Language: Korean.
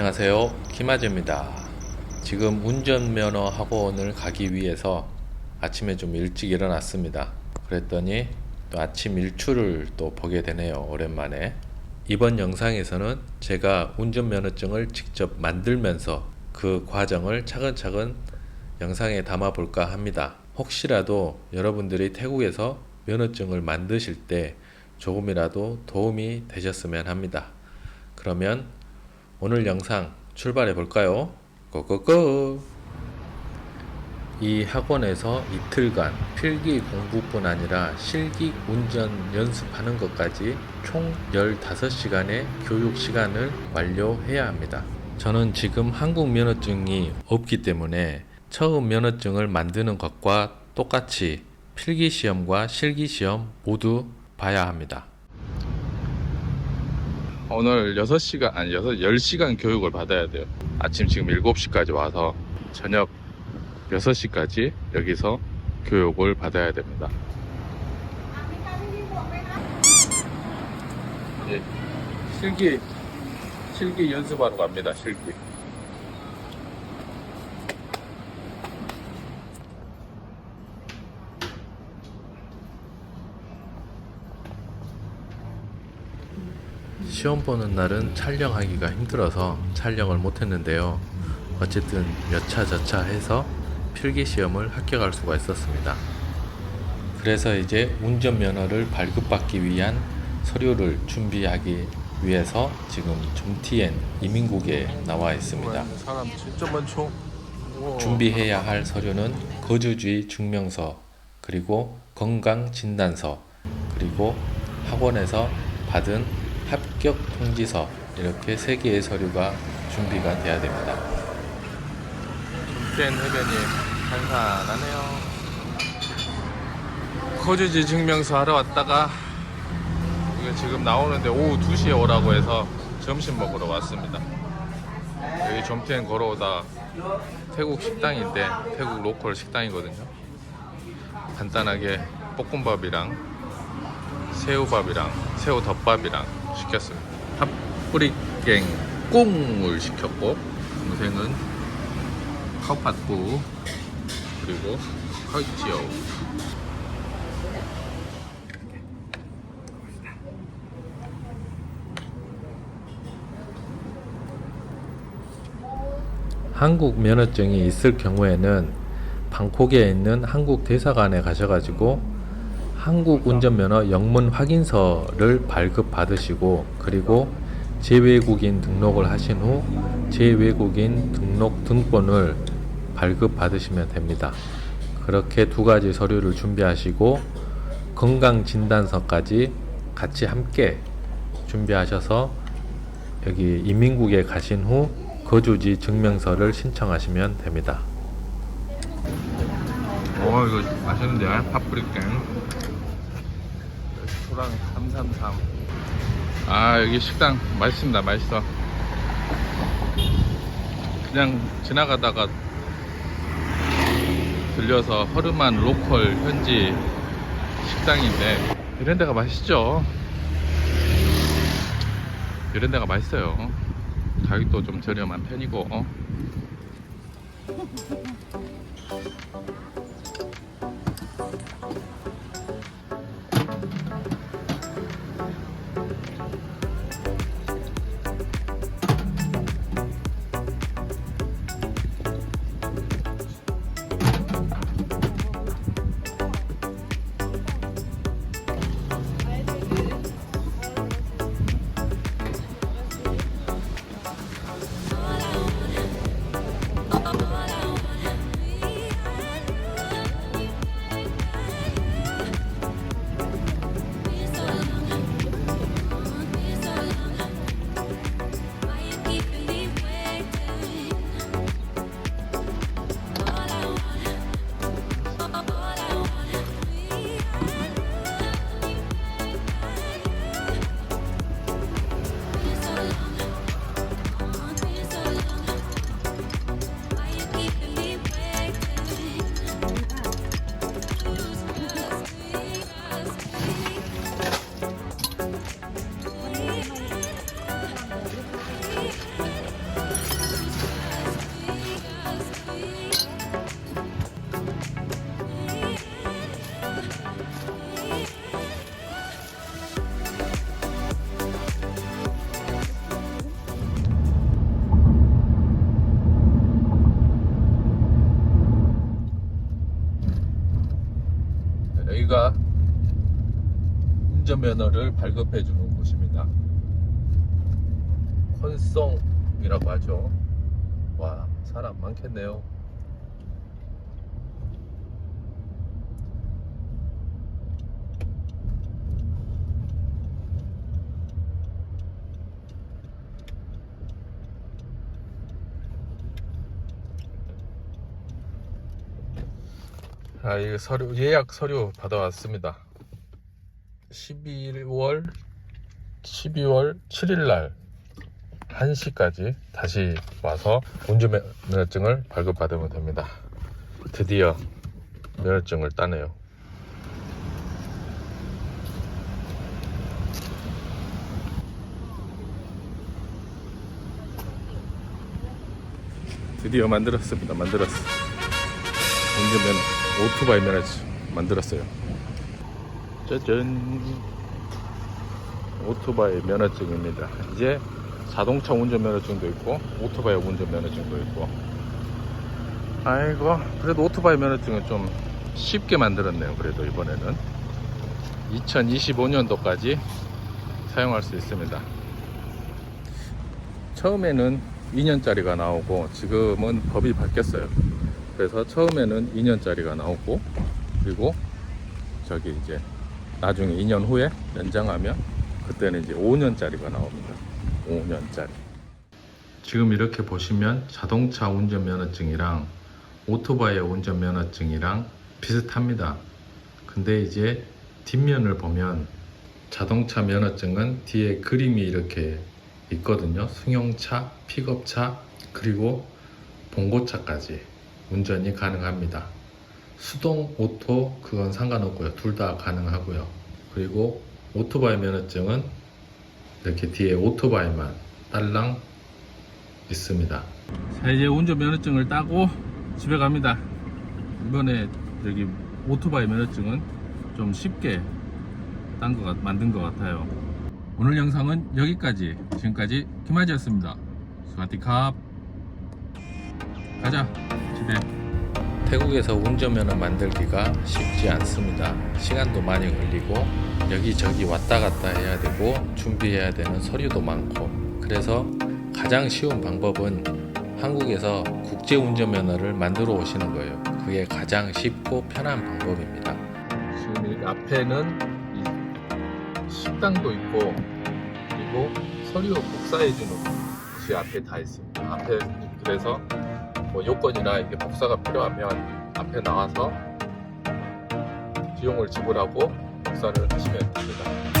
안녕하세요. 김아재입니다. 지금 운전면허 학원을 가기 위해서 아침에 좀 일찍 일어났습니다. 그랬더니 또 아침 일출을 또 보게 되네요. 오랜만에. 이번 영상에서는 제가 운전면허증을 직접 만들면서 그 과정을 차근차근 영상에 담아 볼까 합니다. 혹시라도 여러분들이 태국에서 면허증을 만드실 때 조금이라도 도움이 되셨으면 합니다. 그러면 오늘 영상 출발해 볼까요? 고고고! 이 학원에서 이틀간 필기 공부뿐 아니라 실기 운전 연습하는 것까지 총 15시간의 교육 시간을 완료해야 합니다. 저는 지금 한국 면허증이 없기 때문에 처음 면허증을 만드는 것과 똑같이 필기 시험과 실기 시험 모두 봐야 합니다. 오늘 6시간 아니 6 10시간 교육을 받아야 돼요. 아침 지금 7시까지 와서 저녁 6시까지 여기서 교육을 받아야 됩니다. 예, 실기 실기 연습하러 갑니다. 실기. 시험 보는 날은 촬영하기가 힘들어서 촬영을 못했는데요. 어쨌든 몇 차 저차 해서 필기 시험을 합격할 수가 있었습니다. 그래서 이제 운전면허를 발급받기 위한 서류를 준비하기 위해서 지금 좀티엔 이민국에 나와 있습니다. 준비해야 할 서류는 거주지 증명서, 그리고 건강 진단서, 그리고 학원에서 받은 합격 통지서 이렇게 세 개의 서류가 준비가 돼야 됩니다. 된 해변이 한산하네요. 거주지 증명서 하러 왔다가 이거 지금 나오는데 오후 2시에 오라고 해서 점심 먹으러 왔습니다. 여기 점태엔 걸어오다 태국 식당인데 태국 로컬 식당이거든요. 간단하게 볶음밥이랑 새우밥이랑 새우덮밥이랑 시켰습니다. 핫뿌리갱 꽁을 시켰고 동생은 카우팟구 그리고 카이치오 한국 면허증이 있을 경우에는 방콕에 있는 한국 대사관에 가셔가지고 한국 운전면허 영문 확인서를 발급 받으시고 그리고 제외국인 등록을 하신 후 제외국인 등록 등본을 발급 받으시면 됩니다. 그렇게 두 가지 서류를 준비하시고 건강 진단서까지 같이 함께 준비하셔서 여기 인민국에 가신 후 거주지 증명서를 신청하시면 됩니다. 어 이거 맛있는데 핫뿌리갱 소랑 333. 아 여기 식당 맛있습니다 맛있어. 그냥 지나가다가 들려서 허름한 로컬 현지 식당인데 이런 데가 맛있죠? 이런 데가 맛있어요. 가격도 좀 저렴한 편이고 면허를 발급해 주는 곳입니다. 혼송이라고 하죠. 와, 사람 많겠네요. 아, 이 서류 예약 서류 받아왔습니다. 12월 12월 7일 날 1시까지 다시 와서 운전면허증을 발급받으면 됩니다. 드디어 면허증을 따네요. 드디어 만들었습니다. 만들었어. 운전면 오토바이 면허증 만들었어요. 짜잔. 오토바이 면허증입니다. 이제 자동차 운전 면허증도 있고 오토바이 운전 면허증도 있고. 아이고 그래도 오토바이 면허증은 좀 쉽게 만들었네요. 그래도 이번에는 2025년도까지 사용할 수 있습니다. 처음에는 2년짜리가 나오고 지금은 법이 바뀌었어요. 그래서 처음에는 2년짜리가 나오고 그리고 저기 이제 나중에 2년 후에 연장하면 그때는 이제 5년짜리가 나옵니다. 5년짜리. 지금 이렇게 보시면 자동차 운전면허증이랑 오토바이 운전면허증이랑 비슷합니다. 근데 이제 뒷면을 보면 자동차 면허증은 뒤에 그림이 이렇게 있거든요. 승용차, 픽업차, 그리고 봉고차까지 운전이 가능합니다. 수동, 오토 그건 상관없고요. 둘 다 가능하고요. 그리고 오토바이 면허증은 이렇게 뒤에 오토바이만 딸랑 있습니다. 자 이제 운전 면허증을 따고 집에 갑니다. 이번에 여기 오토바이 면허증은 좀 쉽게 딴 것, 같- 만든 것 같아요. 오늘 영상은 여기까지. 지금까지 김아지였습니다. 수고하티캅. 가자 집에. 태국에서 운전면허 만들기가 쉽지 않습니다. 시간도 많이 걸리고 여기저기 왔다 갔다 해야 되고 준비해야 되는 서류도 많고 그래서 가장 쉬운 방법은 한국에서 국제 운전면허를 만들어 오시는 거예요. 그게 가장 쉽고 편한 방법입니다. 지금 이 앞에는 이 식당도 있고 그리고 서류 복사해 주는 곳이 앞에 다 있습니다. 앞에 그래서 뭐 요건이나 이게 복사가 필요하면 앞에 나와서 비용을 지불하고 복사를 하시면 됩니다.